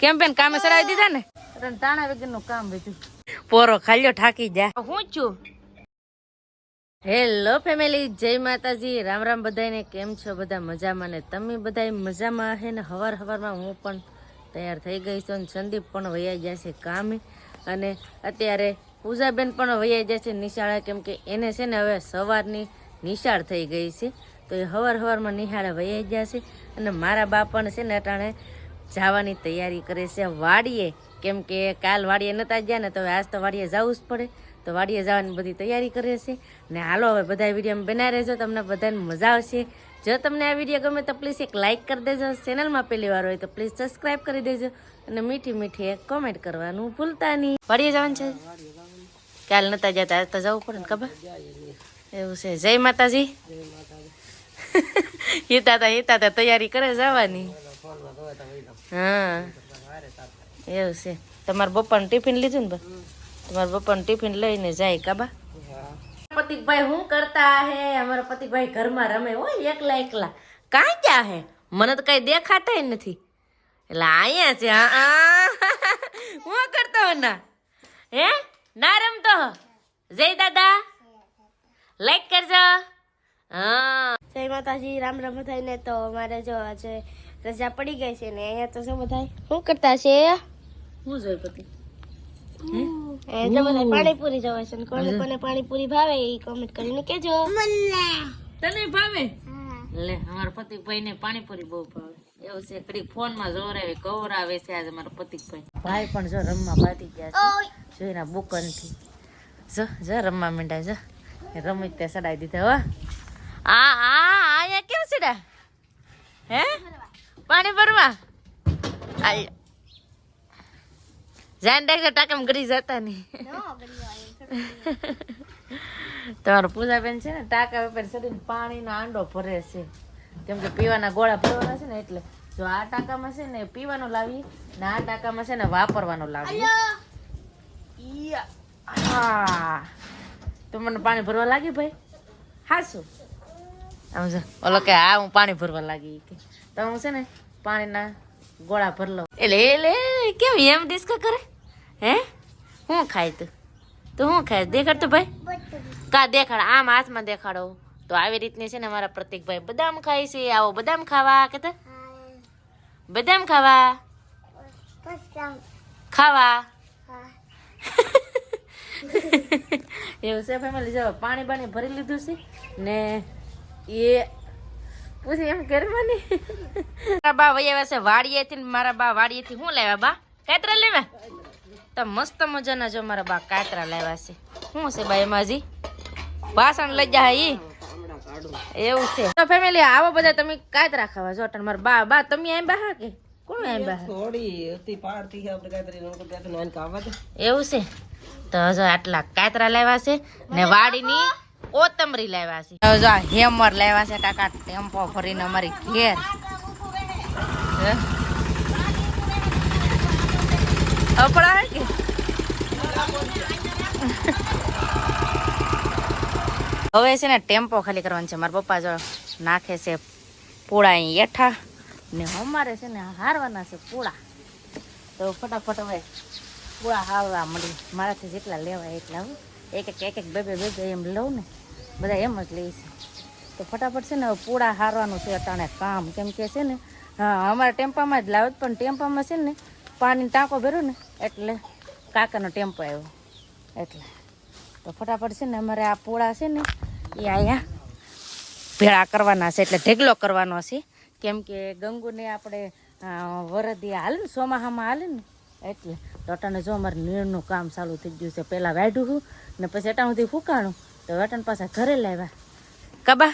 કેમ બેન કામે સરાવી દીધા ને? તાણા વગરનું કામ બધું. પોરો ખાલ્યો ઠાકી જા. હું છું? હેલો ફેમિલી જય માતાજી. રામ રામ બધાને કેમ છો બધા? મજામાં ને? તમે બધા મજામાં હે ને? હવાર હવારમાં હું પણ તૈયાર થઈ ગઈ છું અને સંદીપ પણ વૈયા ગયા છે કામે. અને અત્યારે પૂજાબેન પણ વૈયા જાય છે નિશાળે કેમ કે એને છે ને હવે સવારની નિશાળ થઈ ગઈ છે. તો એ હવાર હવારમાં નિશાળે વૈયા ગયા છે. અને મારા બા પણ છે ને અટાણે જવાની તૈયારી કરે છે. વાડીએ, કેમ કે કાલ વાડીએ નતા ગયા ને તો આજ તો વાડીએ જવું જ પડે. તો વાડીએ જવાની બધી તૈયારી કરે છે. ને હાલો હવે બધા વીડિયો બનાવી રહેજો, તમને બધાને મજા આવશે. જો તમને આ વીડિયો ગમે તો પ્લીઝ એક લાઇક કરી દેજો. ચેનલમાં પહેલી વાર હોય તો પ્લીઝ સબસ્ક્રાઈબ કરી દેજો. અને મીઠી મીઠી એક કોમેન્ટ કરવાનું ભૂલતા નહીં. વાડીએ જવાનું છે? કાલ નતા જતા આજ તો જવું પડે ને ખબર? એવું છે. જય માતાજી. હિતા હિતા તૈયારી કરે જવાની. હા. એવું છે. તમારા બપ્પાનું ટિફિન લીધું ને બા? તમારા બપ્પાનું ટિફિન લઈને જાય કાબા પતિકભાઈ શું કરતા હે? અમારા પતિકભાઈ ઘરમાં રમે હોય એકલા એકલા. કાં ક્યાં હે? મને તો કઈ દેખાતા નથી. એટલે અહીંયા છે હા આ. હું કરતો હો ના? હે? ના રમતો જય દાદા. લાઈક કરજો. હા. જય માતાજી રામ રામ થઈને તો અમારે જો આજે રજા પડી ગઈ છે ને અહીંયા તો શું બધા શું કરતા છે? હું જોઈ પતિ પાણીપુરી જવાય છે કોને કોને પાણીપુરી ભાવે એ કોમેન્ટ કરીને કેજો તને ભાવે? લે અમારા પતિકભાઈ ને પાણીપુરી બહુ ભાવે. એવું છે ઘડી ફોનમાં જોરાવે કવરાવે છે આજે મારા પતિકભાઈ ભાઈ પણ જો રમવા બાતી ગયા છે. જો એના બુકનથી જો જો રમવા માંડ્યા જો. રમી તે સડાઈ દીધા હો. આ આ આયા કેમ સડા હે પાણી ભરવા? આય. જાન ડાક ટાકમ ગરી જતા નહીં. તમારો પૂજાબેન છે ને ટાંકા વેપાર શરીર પાણીનો આંડો ભરે છે. કેમ કે પીવાના ગોળા ભરવાના છે ને એટલે જો આ ટાંકામાં છે ને પીવાનું લાવી ને આ ટાંકામાં છે ને વાપરવાનું લાવી. હા. તો મને પાણી ભરવા લાગી ભાઈ? હાસું આમ જો ઓલો કે હા હું પાણી ભરવા લાગી. કે તો હું છે ને પાણીના ગોળા ભર લઉં એટલે એટલે કેમ એમ ડિસ્કો કરે? હે? હું ખાય તું? તું શું ખાય? દેખાડ તો ભાઈ. કા દેખાડ? આમ હાથમાં દેખાડો. તો આવી રીતની છે ને મારા પ્રતિકભાઈ બદામ ખાય છે આવો બદામ ખાવા કે બદામ ખાવા? ખાવા? એવું છે ફેમિલી જો પાણી બાણી ભરી લીધું છે ને એ પછી એમ ઘરમાં ને મારા બા વૈયા છે વાડીએથી ને મારા બા વાડીએથી શું લાવ્યા બા? કાતરા લેવા? તો મસ્ત મજાના જો મારા બા કાતરા લાવ્યા છે. શું છે બા એમાં હજી વાસણ લઈ જાય ઈ એવું છે. તો ફેમિલી આવો બધા તમે કાતરા ખાવા જો મારા બા. બા તમે આમ બા કે કોણ આમ બહાર એવું છે? તો જો આટલા કાતરા લાવ્યા છે ને વાડીની કોતમરી લાવ્યા છે. જો હેમર લાવ્યા છે કાકા, ટેમ્પો ભરીને અમારી ઘેર? અપડા કે? હવે છે ને ટેમ્પો ખાલી કરવાનો છે. મારા પપ્પા જો નાખે છે પૂળા અહીં એઠા ને અમારે છે ને હારવાના છે પૂળા. તો ફટાફટ હવે પૂળા હારવા મળી. મારાથી જેટલા લેવાય એટલા. એક એક એક એક બે બે બે એમ લઉં ને. બધા એમ જ લે છે. તો ફટાફટ છે ને પૂળા હારવાનું છે અટાણે કામ. કેમ કે છે ને, હા, અમારા ટેમ્પામાં જ લાવે પણ ટેમ્પામાં છે ને પાણીનો ટાંકો ભર્યો ને, એટલે કાકાનો ટેમ્પો આવ્યો. એટલે તો ફટાફટ છે ને અમારે આ પૂળા છે ને, એ અહીંયા ભેળા કરવાના છે, એટલે ઢેગલો કરવાનો છે. કેમ કે ગંગુને આપણે વરદી હાલે ને, ચોમાહામાં હાલે ને, એટલે તો અટાણે જો અમારે નીરનું કામ ચાલુ થઈ ગયું છે, પહેલાં વાઢું હું, ને પછી અટાણુંથી ફૂકાણું તો વટન પાછા ઘરે લાવ્યા. કબા?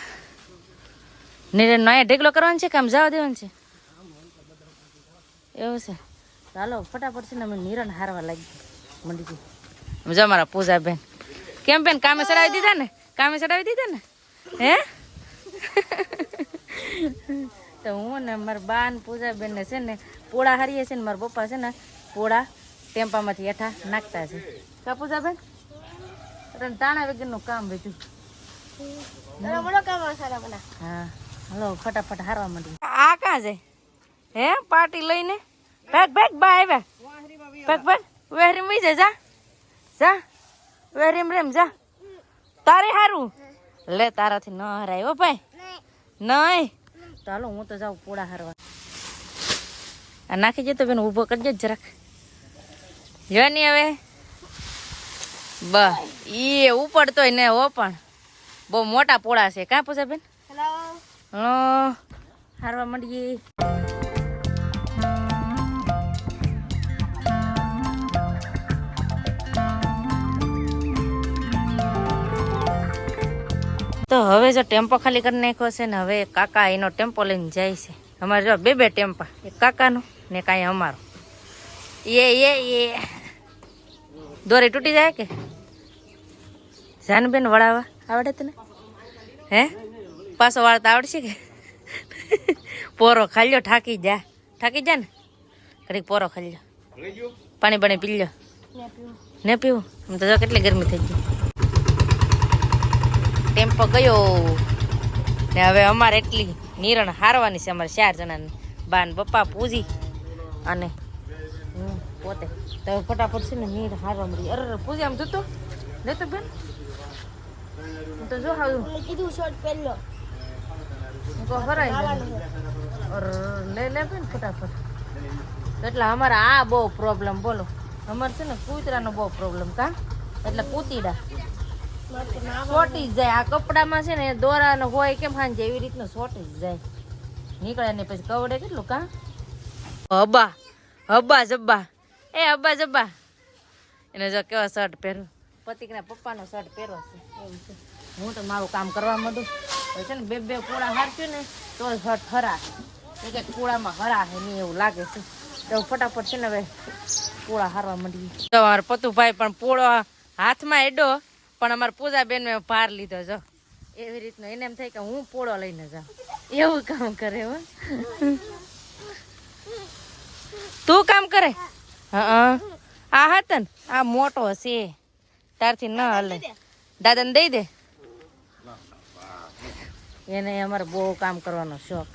નીરે નયા ઢેકલો કરવાનો છે કે આમ જવા દેવાનું છે? એવું છે. ચાલો ફટાફટ છે ને અમે નિરણ હારવા લાગી મંડી ગઈ જો અમારા પૂજાબેન. કેમ બેન કામે ચડાવી દીધા ને? કામે ચડાવી દીધા ને? હે? તો હું ને મારા બા ને પૂજાબેન ને છે ને પોળા હારીએ છે ને મારા પપ્પા છે ને પોળા ટેમ્પામાંથી હેઠા નાખતા છે. કા પૂજાબેન? તાણા વગરનું કામ બધું. હા. હલો ફટાફટ હારવા માંડી આ કાં છે? હે પાર્ટી લઈને? ભાગ ભાગ બા આવ્યા. ભાગ ભાગ વેરીમ વઈ જા જા. જા વેરીમ રેમ જા. તારે હારું લે તારાથી ન હરાય હો ભાઈ. નહીં. ચાલો હું તો જાઉં પોળા હારવા. આ નાખી જતો બેન ઊભો કરજે જરાક. જો નહીં હવે. બ ઈ ઉપડતોય ને હો પણ. બહુ મોટા પોળા છે. કાં પૂછે બેન? હારવા માંડીએ. તો હવે જો ટેમ્પો ખાલી કરી નાખ્યો છે ને હવે કાકા એનો ટેમ્પો લઈને જાય છે. અમારે જો બે બે ટેમ્પા. એક કાકાનો ને કાંઈ અમારો. એ એ એ. દોરી તૂટી જાય કે? જાનબેન વળાવવા આવડે તને? હે? પાછો વાળતા આવડશે કે? પોરો ખાલ્યો ઠાકી જા. ઠાકી જા ને? ઘડીક પોરો ખાલ્યો. પાણી પાણી પી લ્યો. ને પીવું? આમ તો જો કેટલી ગરમી થઈ ગઈ. ટેમ્પો ગયો. ને હવે અમારે એટલી નિરણ હારવાની છે. અમારે ચાર જણાની. બા ને પપ્પા પૂજી. અને પોતે. તો ફટાફટ છે ને નીર હારવા મળી અરે પૂજા આમ જોતો? લેતો બેન. હું તો જો હાવ મેં કીધું શોર્ટ પહેરલો. હું તો ગઈ. અરે લે લે બેન ફટાફટ. એટલે અમારે આ બહુ પ્રોબ્લેમ બોલો. અમારે છે ને કૂતરાનો બહુ પ્રોબ્લેમ કા? એટલે કૂતીડા. છોટી જાય. આ કપડામાં છે ને દોરાનો હોય કેમ હાંજે એવી રીતનું છોટી જાય. નીકળે ને પછી કવડે કેટલું કા? હબા હબા જબ્બા. એ અબ્બા જબ્બા. એને જો કેવો શર્ટ પહેરો પતિકના પપ્પાનો શર્ટ પહેરો છે. એવું છે. હું તો મારું કામ કરવા માંડું. છે ને બે બે કોળા હારશું ને તો શર્ટ હરા એક એક કુડામાં હરા હે નહીં એવું લાગે છે. તો ફટાફટ છે ને હવે પોળા હારવા માંડીએ. તો અમારા પતુભાઈ પણ પોળો હાથમાં એડો, પણ અમારા મેં ભાર લીધો, જો. એવી રીતનું એને એમ થાય કે હું પોળો લઈને જાઉં. એવું કામ કરે હો. તું કામ કરે? હા આ હતા ને આ મોટો છે. તારથી ન હલે. દાદાને દઈ દે? એને અમારે બહુ કામ કરવાનો શોખ.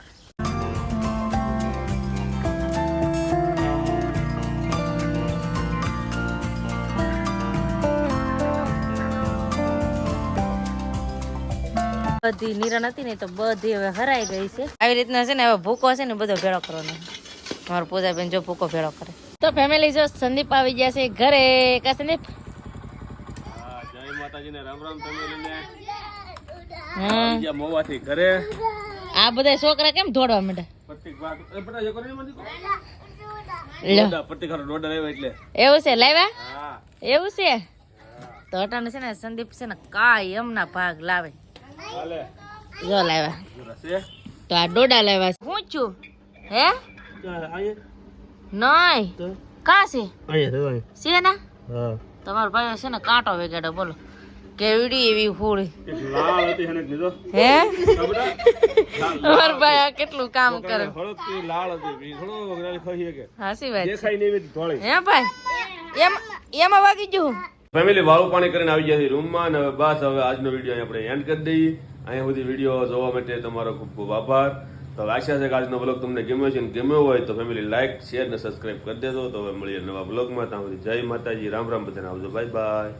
બધી નિરણ હતી ને તો બધી હવે હરાઈ ગઈ છે. આવી રીતના છે ને હવે ભૂકો છે ને બધો ભેળો કરવાનો. મારો પૂજાબેન જો ભૂકો ભેળો કરે. તો ફેમિલી જો સંદીપ આવી ગયા છે ઘરે. કા સંદીપ? જય માતાજીને રામ રામ ફેમિલીને મોવાથી ઘરે. આ બધા છોકરા કેમ દોડવા એટલે. એવું છે લાવ્યા? એવું છે? તો અટાણે છે ને સંદીપ છે ને કાય એમના ભાગ લાવે. જો લાવ્યા. તો આ ડોડા લાવ્યા શું હું છું? હે? નહીં કા છે? અહીંયા છે છે ના? હા. તમારો ભાઈ છે ને કાંટો વેગાડો બોલો. કેવડી એવી ફૂડી લાલ હતી એને કીધો હે? તમારો ભાઈ આ કેટલું કામ કરે. હાસી વાત છે. દેખાય નહીં એવી ધોળી. હે ભાઈ? એમ એમાં વાગી ગયું ફેમિલી વાળું પાણી કરીને આવી ગયા છે રૂમમાં અને બસ હવે આજનો વીડિયો આપણે એન્ડ કરી દઈએ. અહીંયા સુધી વીડિયો જોવા માટે તમારો ખૂબ ખૂબ આભાર. તો આશા છે કે આજનો બ્લોગ તમને ગમ્યો છે ગમ્યો હોય તો ફેમિલી લાઇક શેર અને સબસ્ક્રાઇબ કરી દેજો. તો હવે મળીએ નવા બ્લોગમાં ત્યાં સુધી જય માતાજી. રામ રામ બધાને આવજો. Bye bye